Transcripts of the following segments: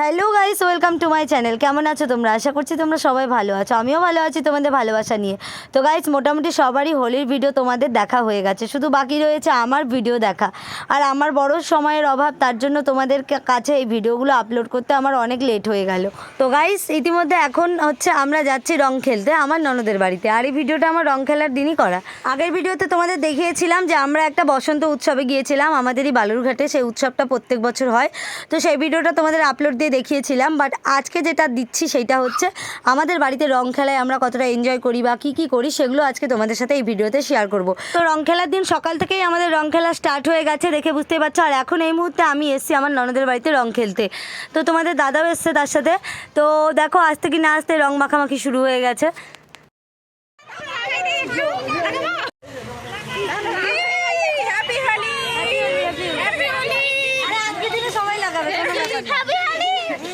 Hello guys welcome to my channel কেমন আছো তোমরা? আশা করছি তোমরা সবাই ভালো আছো। আমিও ভালো আছি তোমাদের ভালোবাসা নিয়ে। তো গাইস মোটামুটি সবারই হোলির ভিডিও তোমাদের দেখা হয়ে গেছে। শুধু বাকি রয়েছে আমার ভিডিও দেখা। আর আমার বড় সময়ের অভাব, তার জন্য তোমাদের কাছে এই ভিডিওগুলো আপলোড করতে আমার অনেক লেট হয়ে গেল। তো গাইস ইতিমধ্যে এখন হচ্ছে আমরা যাচ্ছি রং খেলতে আমার ননদের বাড়িতে। আর এই ভিডিওটা আমার রং খেলার দিনই করা। আগের ভিডিওতে তোমাদের দেখিয়েছিলাম যে আমরা একটা বসন্ত উৎসবে গিয়েছিলাম। আমাদেরই বালুরঘাটে সেই উৎসবটা প্রত্যেক বছর হয়। তো সেই ভিডিওটা তোমাদের আপলোড দিয়ে দেখিয়েছিলাম বাট আজকে যেটা দিচ্ছি সেটা হচ্ছে আমাদের বাড়িতে রং খেলায় আমরা কতটা এনজয় করি বা কী কী করি সেগুলো আজকে তোমাদের সাথে এই ভিডিওতে শেয়ার করব। তো রং খেলার দিন সকাল থেকেই আমাদের রং খেলা স্টার্ট হয়ে গেছে দেখে বুঝতেই পারছ আর এখন এই মুহূর্তে আমি এসেছি আমার ননদের বাড়িতে রং খেলতে। তো তোমাদের দাদাও এসছে তার সাথে। তো দেখো আসতে কি না আসতে রং মাখামাখি শুরু হয়ে গেছে। Happy Holi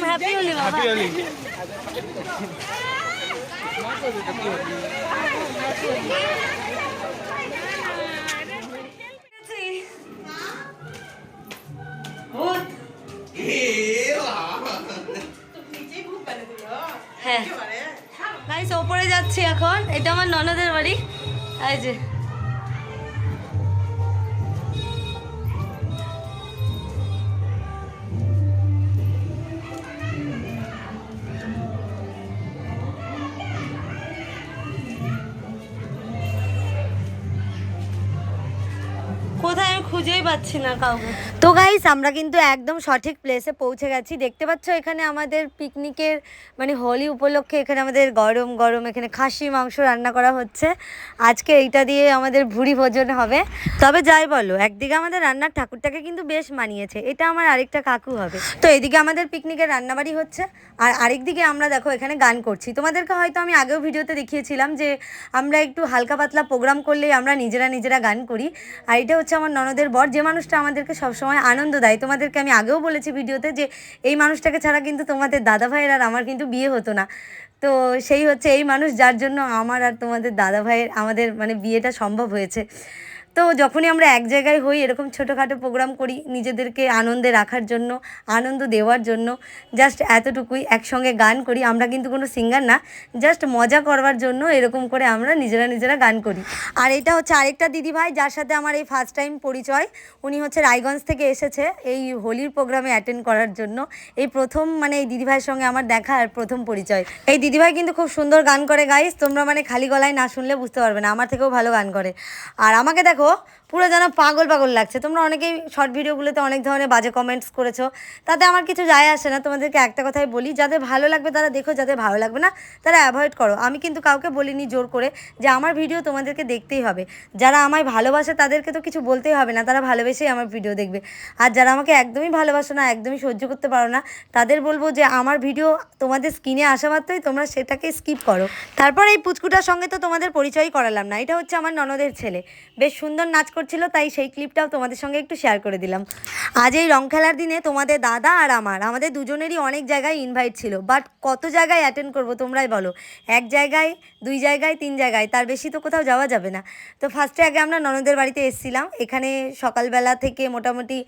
happy Holi. Happy Holi হ্যাঁ। ওপরে যাচ্ছি এখন। এটা আমার ননদের বাড়ি। এই যে। খুঁজেই পাচ্ছি না কাউকে। তো গাইস আমরা কিন্তু একদম সঠিক প্লেসে পৌঁছে গেছি। দেখতে পাচ্ছ এখানে আমাদের পিকনিকের মানে হোলি উপলক্ষে এখানে আমাদের গরম গরম, এখানে খাসি, মাংস রান্না করা হচ্ছে। আজকে এইটা দিয়ে আমাদের ভুড়ি ভোজন হবে। তবে যাই বলো, একদিকে আমাদের রান্নার ঠাকুরটাকে কিন্তু বেশ মানিয়েছে। এটা আমার আরেকটা কাকু হবে। তো এদিকে আমাদের পিকনিকের রান্নাবাড়ি হচ্ছে। আর আরেকদিকে আমরা দেখো এখানে গান করছি। তোমাদেরকে হয়তো আমি আগেও ভিডিওতে দেখিয়েছিলাম যে আমরা একটু হালকা পাতলা প্রোগ্রাম করলেই আমরা নিজেরা নিজেরা গান করি। আর এটা হচ্ছে আমার ননদের বর, যে মানুষটা আমাদেরকে সবসময় আনন্দ দেয়। তোমাদেরকে আমি আগেও বলেছি ভিডিওতে যে, এই মানুষটাকে ছাড়া কিন্তু তোমাদের দাদা ভাইয়ের আর আমার কিন্তু বিয়ে হতো না। তো সেই হচ্ছে এই মানুষ যার জন্য আমার আর তোমাদের দাদা ভাইয়ের আমাদের মানে বিয়েটা সম্ভব হয়েছে। তো যখনই আমরা এক জায়গায় হই, এরকম ছোটোখাটো প্রোগ্রাম করি নিজেদেরকে আনন্দে রাখার জন্য, আনন্দ দেওয়ার জন্য জাস্ট এতটুকুই একসঙ্গে গান করি। আমরা কিন্তু কোনো সিঙ্গার না জাস্ট মজা করবার জন্য এরকম করে আমরা নিজেরা নিজেরা গান করি। আর এটা হচ্ছে আরেকটা দিদিভাই যার সাথে আমার এই ফার্স্ট টাইম পরিচয়। উনি হচ্ছে রায়গঞ্জ থেকে এসেছে এই হোলির প্রোগ্রামে অ্যাটেন্ড করার জন্য। এই প্রথম মানে এই দিদিভাইয়ের সঙ্গে আমার দেখা আর প্রথম পরিচয়। এই দিদিভাই কিন্তু খুব সুন্দর গান করে গাইস তোমরা মানে খালি গলায় না শুনলে বুঝতে পারবে না, আমার থেকেও ভালো গান করে। আর আমাকে দেখো favor, পুরো যেন পাগল পাগল লাগছে। তোমরা অনেকেই শর্ট ভিডিওগুলোতে অনেক ধরনের বাজে কমেন্টস করেছ। তাতে আমার কিছু যায় আসে না। তোমাদেরকে একটা কথাই বলি, যাদের ভালো লাগবে তারা দেখো, যাদের ভালো লাগবে না, তারা অ্যাভয়েড করো। আমি কিন্তু কাউকে বলিনি জোর করে যে আমার ভিডিও তোমাদেরকে দেখতেই হবে। যারা আমায় ভালোবাসে তাদেরকে তো কিছু বলতেই হবে না। তারা ভালোবেসেই আমার ভিডিও দেখবে। আর যারা আমাকে একদমই ভালোবাসো না, একদমই সহ্য করতে পারো না, তাদের বলব যে আমার ভিডিও তোমাদের স্ক্রিনে আসা মাত্রই তোমরা সেটাকে স্কিপ করো। তারপর এই পুচকুটার সঙ্গে তো তোমাদের পরিচয় করালাম না। এটা হচ্ছে আমার ননদের ছেলে। বেশ সুন্দর নাচ করছিল, তাই সেই ক্লিপটাও তোমাদের সঙ্গে একটু শেয়ার করে দিলাম। আজ এই রং খেলার দিনে তোমাদের দাদা আর আমার, আমাদের দুজনেরই অনেক জায়গায় ইনভাইট ছিল বাট কত জায়গায় অ্যাটেন্ড করব তোমরাই বলো? এক জায়গায়, দুই জায়গায়, তিন জায়গায়, তার বেশি তো কোথাও যাওয়া যাবে না। তো ফার্স্টে আগে আমরা ননদের বাড়িতে এসেছিলাম, এখানে সকালবেলা থেকে মোটামুটি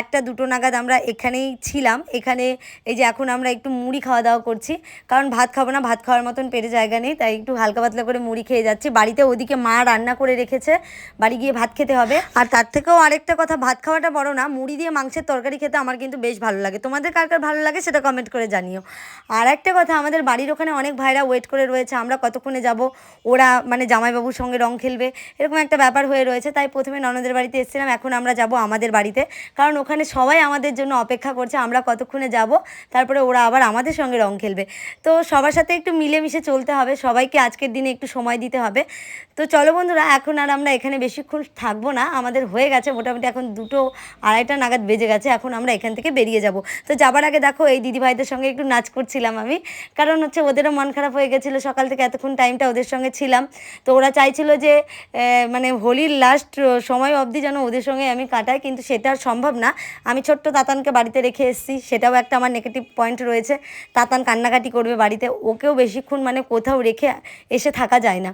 একটা দুটো নাগাদ আমরা এখানেই ছিলাম, এখানে এই যে এখন আমরা একটু মুড়ি খাওয়া দাওয়া করছি, কারণ ভাত খাব না, ভাত খাওয়ার মতন পেটে জায়গা নেই, তাই একটু হালকা পাতলা করে মুড়ি খেয়ে যাচ্ছি। বাড়িতে ওদিকে মা রান্না করে রেখেছে, বাড়ি গিয়ে ভাত খেতে হবে। আর তার থেকেও আরেকটা কথা, ভাত খাওয়াটা বড় না, মুড়ি দিয়ে মাংসের তরকারি খেতে আমার কিন্তু বেশ ভালো লাগে। তোমাদের কার কার ভালো লাগে সেটা কমেন্ট করে জানিও। আর একটা কথা, আমাদের বাড়ির ওখানে অনেক ভাইরা ওয়েট করে রয়েছে, আমরা কতক্ষণে যাব? ওরা মানে জামাইবাবুর সঙ্গে রং খেলবে, এরকম একটা ব্যাপার হয়ে রয়েছে। তাই প্রথমে ননদের বাড়িতে এসেছিলাম, এখন আমরা যাব আমাদের বাড়িতে। কারণ ওখানে সবাই আমাদের জন্য অপেক্ষা করছে, আমরা কতক্ষণে যাব? তারপরে ওরা আবার আমাদের সঙ্গে রং খেলবে। তো সবার সাথে একটু মিলেমিশে চলতে হবে, সবাইকে আজকের দিনে একটু সময় দিতে হবে। তো চলো বন্ধুরা, এখন আর আমরা এখানে বেশিক্ষণ থাকব না, আমাদের হয়ে গেছে মোটামুটি এখন দুটো আড়াইটা নাগাদ বেজে গেছে, এখন আমরা এখান থেকে বেরিয়ে যাব। তো যাবার আগে দেখো এই দিদিভাইদের সঙ্গে একটু নাচ করছিলাম আমি, কারণ হচ্ছে ওদেরও মন খারাপ হয়ে গেছিল, সকাল থেকে এতক্ষণ টাইমটা ওদের সঙ্গে ছিলাম। তো ওরা চাইছিল যে মানে হোলির লাস্ট সময় অবধি যেন ওদের সঙ্গে আমি কাটাই, কিন্তু সেটা সম্ভব না। আমি ছোট্ট তাতানকে বাড়িতে রেখে এসেছি, সেটাও একটা আমার নেগেটিভ পয়েন্ট রয়েছে। তাতান কান্নাকাটি করবে বাড়িতে, ওকেও বেশিক্ষণ মানে কোথাও রেখে এসে থাকা যায় না।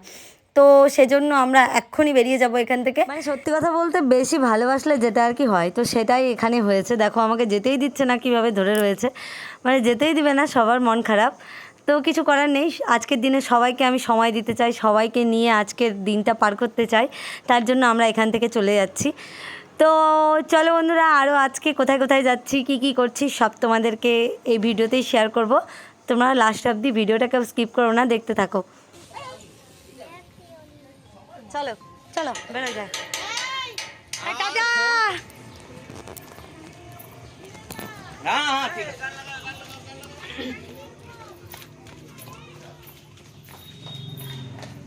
তো সেজন্য আমরা এক্ষুনি বেরিয়ে যাব এখান থেকে। মানে সত্যি কথা বলতে বেশি ভালোবাসলে যেটা আর কি হয়, তো সেটাই এখানে হয়েছে। দেখো, আমাকে যেতেই দিচ্ছে না কীভাবে ধরে রয়েছে। মানে যেতেই দিবে না, সবার মন খারাপ। তো কিছু করার নেই, আজকের দিনে সবাইকে আমি সময় দিতে চাই, সবাইকে নিয়ে আজকের দিনটা পার করতে চাই। তার জন্য আমরা এখান থেকে চলে যাচ্ছি। তো চলো বন্ধুরা আরও আজকে কোথায় কোথায় যাচ্ছি, কি কি করছি, সব তোমাদেরকে এই ভিডিওতেই শেয়ার করব। তোমরা লাস্ট অবধি ভিডিওটাকে স্কিপ করো না, দেখতে থাকো। চলো চলো বেরো যায়। টাটা ঠিক আছে।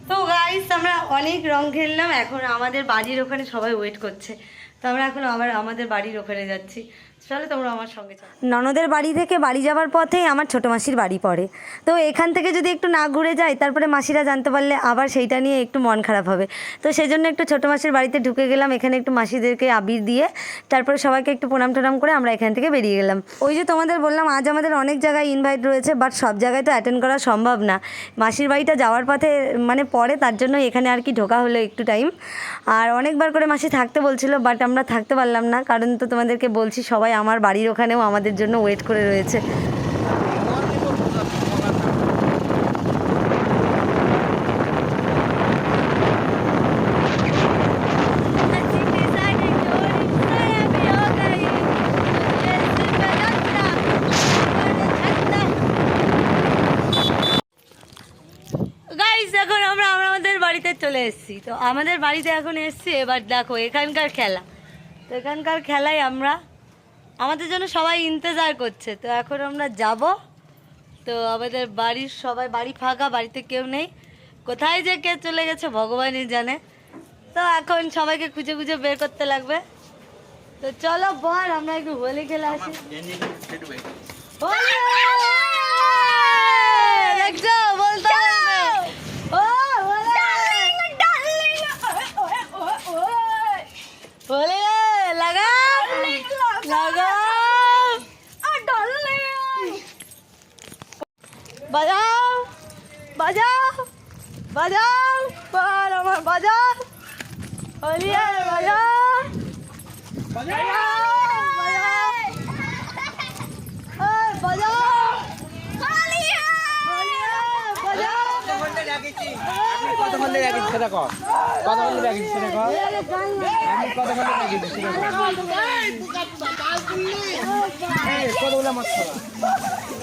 তো গাইস আমরা অনেক রং খেললাম এখন আমাদের বাড়ির ওখানে সবাই ওয়েট করছে। তো আমরা এখন আবার আমাদের বাড়ির ওখানে যাচ্ছি। চলো তোমরা আমার সঙ্গে ননদের বাড়ি থেকে বাড়ি যাওয়ার পথেই আমার ছোটো মাসির বাড়ি পড়ে। তো এখান থেকে যদি একটু না ঘুরে যাই, তারপরে মাসিরা জানতে পারলে আবার সেইটা নিয়ে একটু মন খারাপ হবে। তো সেই জন্য একটু ছোটো মাসির বাড়িতে ঢুকে গেলাম, এখানে একটু মাসিদেরকে আবির দিয়ে, তারপরে সবাইকে একটু প্রণাম টনাম করে আমরা এখান থেকে বেরিয়ে গেলাম। ওই যে তোমাদের বললাম, আজ আমাদের অনেক জায়গায় ইনভাইট রয়েছে বাট সব জায়গায় তো অ্যাটেন্ড করা সম্ভব না। মাসির বাড়িটা যাওয়ার পথে মানে পরে তার জন্য এখানে আর কি ঢোকা হলো একটু টাইম আর অনেকবার করে মাসি থাকতে বলছিল বাট আমরা থাকতে পারলাম না, কারণ তো তোমাদেরকে বলছি, সবাই আমার বাড়ির ওখানেও আমাদের জন্য ওয়েট করে রয়েছে। চলে এসেছি। তো আমাদের বাড়িতে এখন এসেছি, এবার দেখো এখানকার খেলা। তো এখানকার খেলায় আমরা আমাদের জন্য সবাই ইন্তজার করছে। তো এখন আমরা যাব। তো আমাদের বাড়ির সবাই বাড়ি ফাঁকা বাড়িতে কেউ নেই। কোথায় যে কে চলে গেছে ভগবানই জানে। তো এখন সবাইকে খুঁজে খুঁজে বের করতে লাগবে। তো চলো বল আমরা একটু হোলি খেলে আসি। হোলি! দেখছ বলতে হবে। ও, হোলি! হোলি রে, লাগা লাগা বাজাও বাজাও বাজাও বল আমার বাজাও। হোলি রে, বাজাও। বাজাও বাজাও। এই, বাজাও। হোলি রে, বাজাও। কত বললে রাখিস সেটা কর কত বললে রাখিস সেটা কর আমি কত বললে রাখিস সেটা কর এই, কত বলে মাছ খাওয়া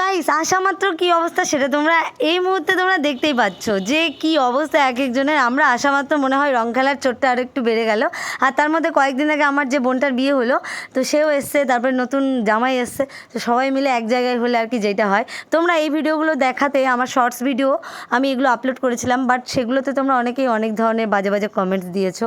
গাইস আসা মাত্র কি অবস্থা সেটা তোমরা এই মুহূর্তে তোমরা দেখতেই পাচ্ছ যে কি অবস্থা এক একজনের। আমরা আসা মাত্র মনে হয় রং খেলার চোটটা আরও একটু বেড়ে গেল। আর তার মধ্যে কয়েকদিন আগে আমার যে বোনটার বিয়ে হলো, তো সেও এসছে, তারপরে নতুন জামাই এসছে। তো সবাই মিলে এক জায়গায় হলে আর কি যেটা হয়। তোমরা এই ভিডিওগুলো দেখাতে, আমার শর্টস ভিডিও আমি এগুলো আপলোড করেছিলাম বাট সেগুলোতে তোমরা অনেকেই অনেক ধরনের বাজে বাজে কমেন্টস দিয়েছ।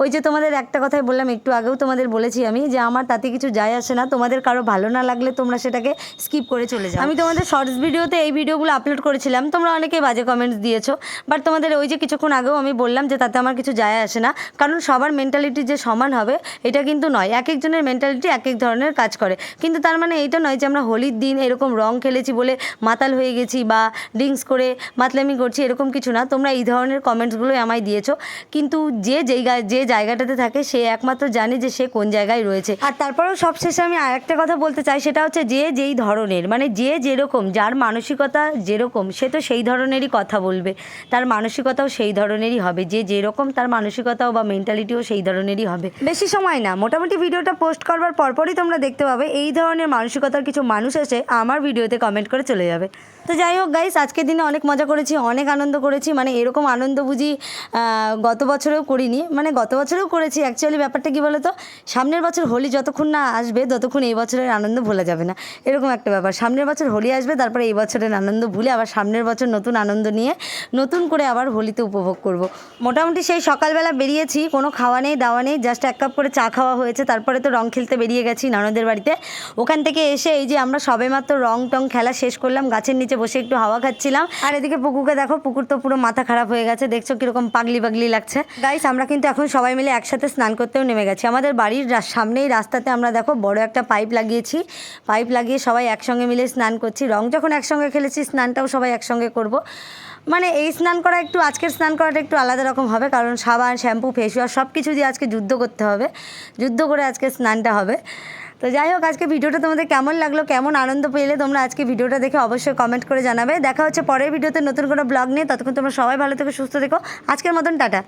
ওই যে তোমাদের একটা কথাই বললাম, একটু আগেও তোমাদের বলেছি আমি যে আমার তাতে কিছু যায় আসে না। তোমাদের কারও ভালো না লাগলে তোমরা সেটাকে স্কিপ করে চলে যাও। আমি তোমাদের শর্টস ভিডিওতে এই ভিডিওগুলো আপলোড করেছিলাম। তোমরা অনেকেই বাজে কমেন্টস দিয়েছ। বাট তোমাদের ওই যে কিছুক্ষণ আগেও আমি বললাম যে তাতে আমার কিছু যায় আসে না। কারণ সবার মেন্টালিটি যে সমান হবে এটা কিন্তু নয়। এক একজনের মেন্টালিটি এক এক ধরনের কাজ করে। কিন্তু তার মানে এইটা নয় যে আমরা হোলির দিন এরকম রং খেলেছি বলে মাতাল হয়ে গেছি বা ড্রিঙ্কস করে মাতলামি করছি এরকম কিছু না। তোমরা এই ধরনের কমেন্টসগুলোই আমায় দিয়েছ। কিন্তু যে যেই যে জায়গাটাতে থাকে সে একমাত্র জানে যে সে কোন জায়গায় রয়েছে। আর তারপরেও সবশেষে আমি আরেকটা কথা বলতে চাই সেটা হচ্ছে যে যেই ধরনের মানে যে যেরকম, যার মানসিকতা যেরকম, সে তো সেই ধরনেরই কথা বলবে। তার মানসিকতাও সেই ধরনেরই হবে। যে যেরকম, তার মানসিকতাও বা মেন্টালিটিও সেই ধরনেরই হবে। বেশি সময় না। মোটামুটি ভিডিওটা পোস্ট করবার পরপরই তোমরা দেখতে পাবে। এই ধরনের মানসিকতার কিছু মানুষ এসে আমার ভিডিওতে কমেন্ট করে চলে যাবে। তো যাই হোক গাইস আজকের দিনে অনেক মজা করেছি, অনেক আনন্দ করেছি। মানে এরকম আনন্দ বুঝি গত বছরেও করিনি। মানে গত বছরেও করেছি অ্যাকচুয়ালি ব্যাপারটা কি বলো তো সামনের বছর হোলি যতক্ষণ না আসবে, ততক্ষণ এই বছরের আনন্দ ভোলা যাবে না। এরকম একটা ব্যাপার। সামনের বছর হোলি আসবে, তারপরে এই বছরের আনন্দ ভুলে আবার সামনের বছর নতুন আনন্দ নিয়ে নতুন করে আবার হোলিতে উপভোগ করব। মোটামুটি সেই সকালবেলা বেরিয়েছি, কোনো খাওয়া নেই, দাওয়া নেই জাস্ট এক কাপ করে চা খাওয়া হয়েছে। তারপরে তো রং খেলতে বেরিয়ে গেছি ননদের বাড়িতে। ওখান থেকে এসে এই যে আমরা সবেমাত্র রং টং খেলা শেষ করলাম, গাছের নিচে বসে একটু হাওয়া খাচ্ছিলাম। আর এদিকে পুকুরকে দেখো, পুকুর তো পুরো মাথা খারাপ হয়ে গেছে। দেখছ কীরকম পাগলি পাগলি লাগছে। গাইস আমরা কিন্তু এখন সবাই মিলে একসাথে স্নান করতেও নেমে গেছি। আমাদের বাড়ির সামনেই রাস্তাতে আমরা দেখো বড় একটা পাইপ লাগিয়েছি। পাইপ লাগিয়ে সবাই একসঙ্গে মিলে স্নান করছি। রং যখন একসঙ্গে খেলেছি, স্নানটাও সবাই একসঙ্গে করব। মানে এই স্নান করা একটু, আজকের স্নান করাটা একটু আলাদা রকম হবে। কারণ সাবান, শ্যাম্পু ফেস ওয়াশ সব কিছু দিয়ে আজকে যুদ্ধ করতে হবে। যুদ্ধ করে আজকে স্নানটা হবে। তো যাই হোক, আজকে ভিডিওটা তোমাদের কেমন লাগল, কেমন আনন্দ পেলে তোমরা আজকে ভিডিওটা দেখে অবশ্যই কমেন্ট করে জানাবে। দেখা হচ্ছে পরের ভিডিওতে নতুন কোনো ব্লগ নিয়ে। ততক্ষণ তোমরা সবাই ভালো থেকো, সুস্থ থেকো। আজকের মতন, টাটা।